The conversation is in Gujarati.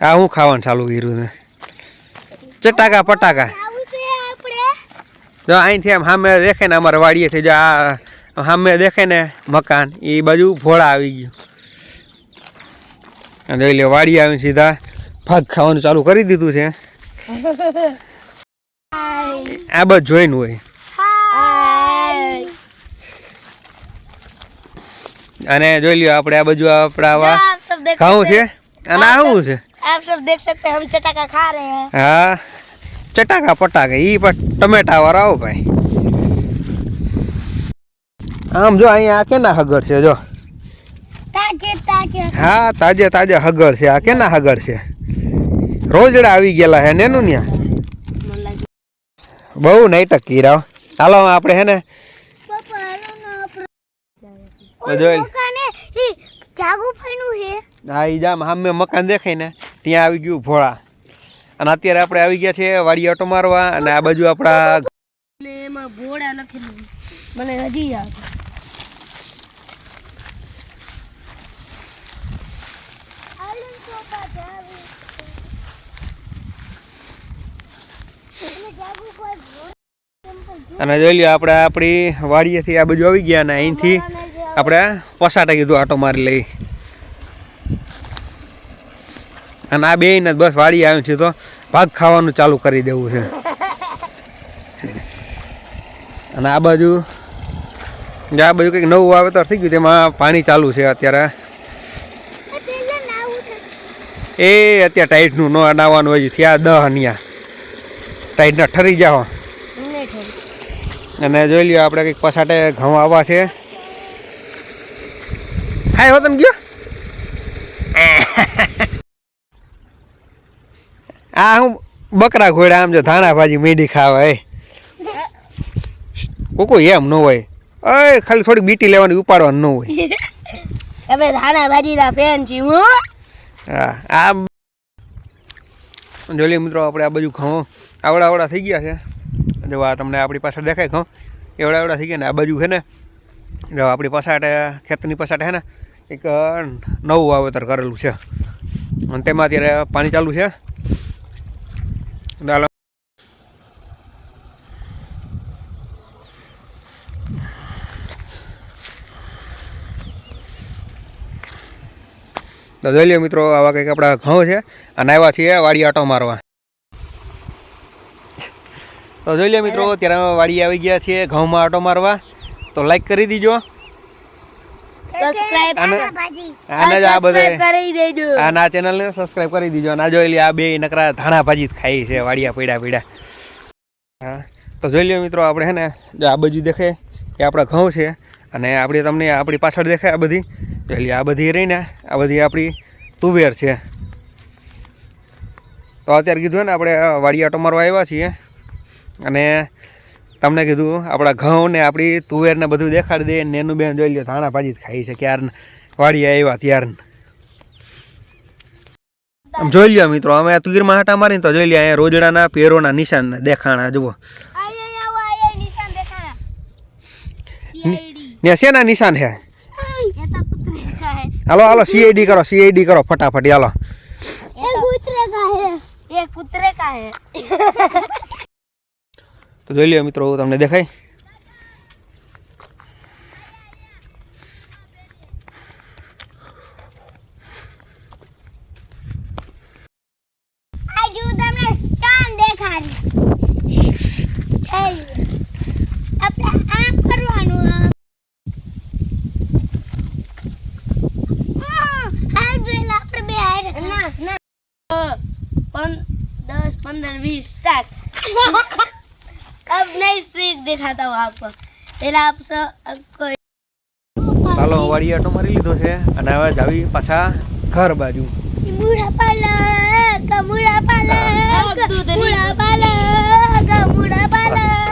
આ હું ખાવાનું ચાલુ કર્યું ને ચટાકા પટાકા આવું જો અહીંથી આમ સામે દેખે ને અમારે વાડીએથી જો આ સામે દેખે ને મકાન એ બાજુ ભોળા આવી ગયું. અને જોઈ લે વાડી આવીને સીધા ભાગ ખાવાનું ચાલુ કરી દીધું છે. આ બધું જોઈને હાય. અને જોઈ લ્યો આપણે આ બાજુ આપણા આવા ખાવું છે? અને આવું છે? આપ સબ દેખ સકતે હમ ચટાકા ખા રહે હા. ચટાકા પટાકા ઈ પર ટમેટા વાળા આવો ભાઈ. આમ જો અહીંયા આ કેના હગર છે જો? હા તાજે તાજે હગર છે. આ કેના હગર છે? રોજડા આવી ગયેલા હે નેનું ન્યા? બહુ નાટક કીરા હાલો આપણે હે ને જોઈ જાગુ ફાઈનું હે. હા ઈ જામ સામે મકાન દેખાય ને ત્યાં આવી ગયું ભોળા. અને અત્યારે આપણે આવી ગયા છે વાડી ઓટો મારવા અને આ બાજુ આપણા એમાં ભોળા લખેલું મને હજી યાદ અને જોઈ લ્યો આપણે આપણી વાડીએથી આ બાજુ આવી ગયા અને અહીંથી આપણે પસાટા કીધું આટો મારી લઈ. અને આ બે ને બસ વાડી આવ્યું છે તો ભાગ ખાવાનું ચાલુ કરી દેવું છે. અને આ બાજુ જે આ બાજુ કંઈક નવું વાવેતર થઈ ગયું તેમાં પાણી ચાલુ છે અત્યારે. એ અત્યારે ટાઈટનું ન નાવાનું હોય થયા દહ અહીંયા. ટાઈટના ઠરી જાઓ. અને જોઈ લ્યો આપણે કંઈક પસાટે ઘઉં આવવા છે. હાય હો તમે ગયો? આ હું બકરા ઘોડા આમ જો ધાણા ભાજી મેડી ખાવા એ. કોકો એમ ન હોય. અય ખાલી થોડી બીટી લેવાની ઉપાડવાનું ન હોય. હવે ધાણા ભાજીના ફેન છી હું. હા આ જોલી મિત્રો આપણે આ બાજુ ઘઉં આવડા આવડા થઈ ગયા છે. જો આ તમને આપણી પાછળ દેખાય ઘઉં. એવડા એવડા થઈ ગયા ને આ બાજુ છે ને જો આપણી પસાટે ખેતરની પાછાટે છે ને એક નવું વાવેતર કરેલું છે. અને તેમાં અત્યારે પાણી ચાલુ છે. દાલ તો જોઈ મિત્રો, આવા કંઈક આપણા ઘઉં છે. અને આવ્યા છીએ વાડી આટો મારવા. તો જોઈ લ્યો મિત્રો ત્યારે વાડી આવી ગયા છીએ ઘઉંમાં આટો મારવા. તો લાઈક કરી દીજો. સબસ્ક્રાઇબ આને આ બધે કરી દેજો. આના ચેનલ ચેનલને સબસ્ક્રાઇબ કરી દેજો. અને આ જોઈ લે આ બે નકરા ધાણા ભાજી ખાઈ છે વાડિયા પીડા પીડા. હા તો જોઈ લ્યો મિત્રો આપણે હે ને જો આ બાજુ દેખે એ આપણા ઘઉં છે અને આપણે તમને આપણી પાછળ દેખાય આ બધી. જોઈ લે આ બધી રહીને આ બધી આપણી તુવેર છે. તો અત્યારે કીધું ને આપણે વાડિયા ટમારો આવ્યા છીએ. અને તમને કીધું આપણા ઘઉં ને આપણી તુવેરને બધું દેખાડી દે નેનું બેન જોઈ લો ધાણા ભાજી ખાઈ છે ક્યારને? વાડીએ આવ્યા ત્યારને. આમ જોઈ લ્યો મિત્રો અમે આ તુગીરમાં હાટા મારીને તો જોઈ લ્યો અહીંયા રોજડાના પેરોના નિશાન દેખાણા જુઓ. ને શેના નિશાન હે? હાલો હાલો સીઆઈડી કરો સીઆઈડી કરો ફટાફટ હાલો. એક પુત્ર કા હે. એક પુત્ર કા હે. તો જોઈ લ્યો મિત્રો તમને દેખાય? આજુ તમને પંદર વીસ આપણે अब नई स्ट्रीक दिखाता हूँ आपको पहले आप सब आपको હાલો વાડી આટો મારી લીધો છે અને હવે જાવી પાછા ઘર બાજુ Murah palak, murah palak, murah palak, murah palak.